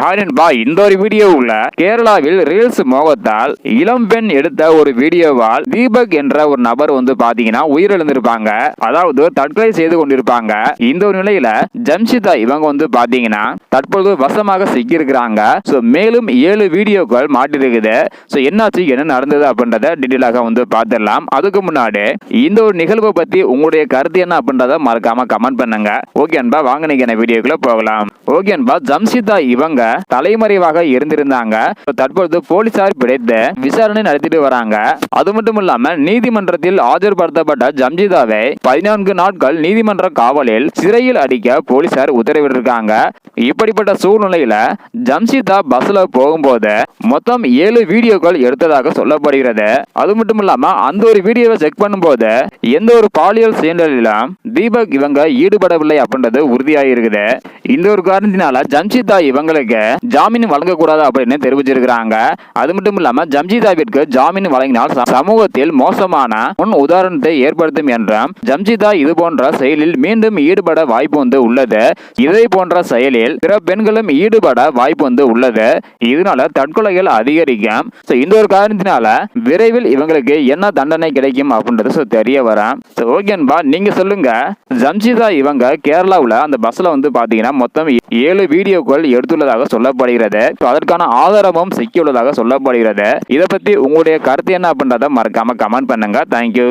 ஹாரின்பா இந்த ஒரு வீடியோவுல கேரளாவில் ரீல்ஸ் மோகத்தால் இளம் பெண் எடுத்த ஒரு வீடியோவால் தீபக் என்ற ஒரு நபர் வந்து பாத்தீங்கன்னா உயிரிழந்திருப்பாங்க. அதாவது தற்கொலை செய்து கொண்டிருப்பாங்க. இந்த ஒரு நிலையில ஜம்ஷிதா இவங்க வந்து பாத்தீங்கன்னா தற்பொழுது வசமாக சிக்கியிருக்கிறாங்க. ஸோ மேலும் ஏழு வீடியோக்கள் மாட்டிருக்குது. ஸோ என்னாச்சு என்ன நடந்தது அப்படின்றத டீட்டெயிலாக வந்து பார்த்துடலாம் அதுக்கு முன்னாடி இந்த ஒரு நிகழ்வை பத்தி உங்களுடைய கருத்து என்ன அப்படின்றத மறக்காம கமெண்ட் பண்ணுங்க. ஓகே அன்பா வாங்க நீங்க வீடியோக்குள்ள போகலாம். ஓகே அன்பா ஜம்ஷிதா இவங்க தலைமறைவாக இருந்திருந்தாங்க. தற்பொழுது போலீசார் பிடித்து விசாரணை நடத்திட்டு வராங்க. அது மட்டும் இல்லாம நீதிமன்றத்தில் ஆஜர்படுத்தப்பட்ட ஜம்ஜிதாவை பதினான்கு நாட்கள் நீதிமன்ற காவலில் சிறையில் அடிக்க போலீசார் உத்தரவிட்டிருக்காங்க. இப்படிப்பட்ட சூழ்நிலையில ஜம்ஷிதா பஸ்ல போகும்போது மொத்தம் ஏழு வீடியோக்கள் எடுத்ததாக சொல்லப்படுகிறது. அது மட்டும் இல்லாம அந்த ஒரு வீடியோவை செக் பண்ணும்போது எந்த ஒரு பாலியல் சீண்டலிலும் தீபக் இவங்க ஈடுபடவில்லை அப்படின்றது உறுதியாயிருக்குது. இந்த ஒரு காரணத்தினால ஜம்ஷிதா இவங்களுக்கு ஜாமீன் வழங்கக்கூடாது அப்படின்னு தெரிவிச்சிருக்கிறாங்க. அது மட்டும் இல்லாம ஜம்ஜிதாவிற்கு ஜாமீன் வழங்கினால் சமூகத்தில் மோசமான முன் உதாரணத்தை ஏற்படுத்தும் என்றும் ஜம்ஜிதா இது போன்ற செயலில் மீண்டும் ஈடுபட வாய்ப்பு வந்து உள்ளது. இதை போன்ற செயலில் பிற பெண்களும் ஈடுபட வாய்ப்பு வந்து உள்ளது. இதனால தற்கொலைகள் அதிகரிக்கும். இந்த ஒரு காரணத்தினால விரைவில் இவங்களுக்கு என்ன தண்டனை கிடைக்கும் அப்படின்றது தெரிய வரும். ஓகேன்பா நீங்க சொல்லுங்க. ஜம்ஷிதா இவங்க கேரளாவில் அந்த பஸ்ஸில் வந்து பார்த்தீங்கன்னா மொத்தம் ஏழு வீடியோக்கள் எடுத்துள்ளதாக சொல்லப்படுகிறது. அதற்கான ஆதாரமும் சிக்கியுள்ளதாக சொல்லப்படுகிறது. இதை பற்றி உங்களுடைய கருத்து என்ன அப்படின்றத மறக்காம கமெண்ட் பண்ணுங்க. தேங்க்யூ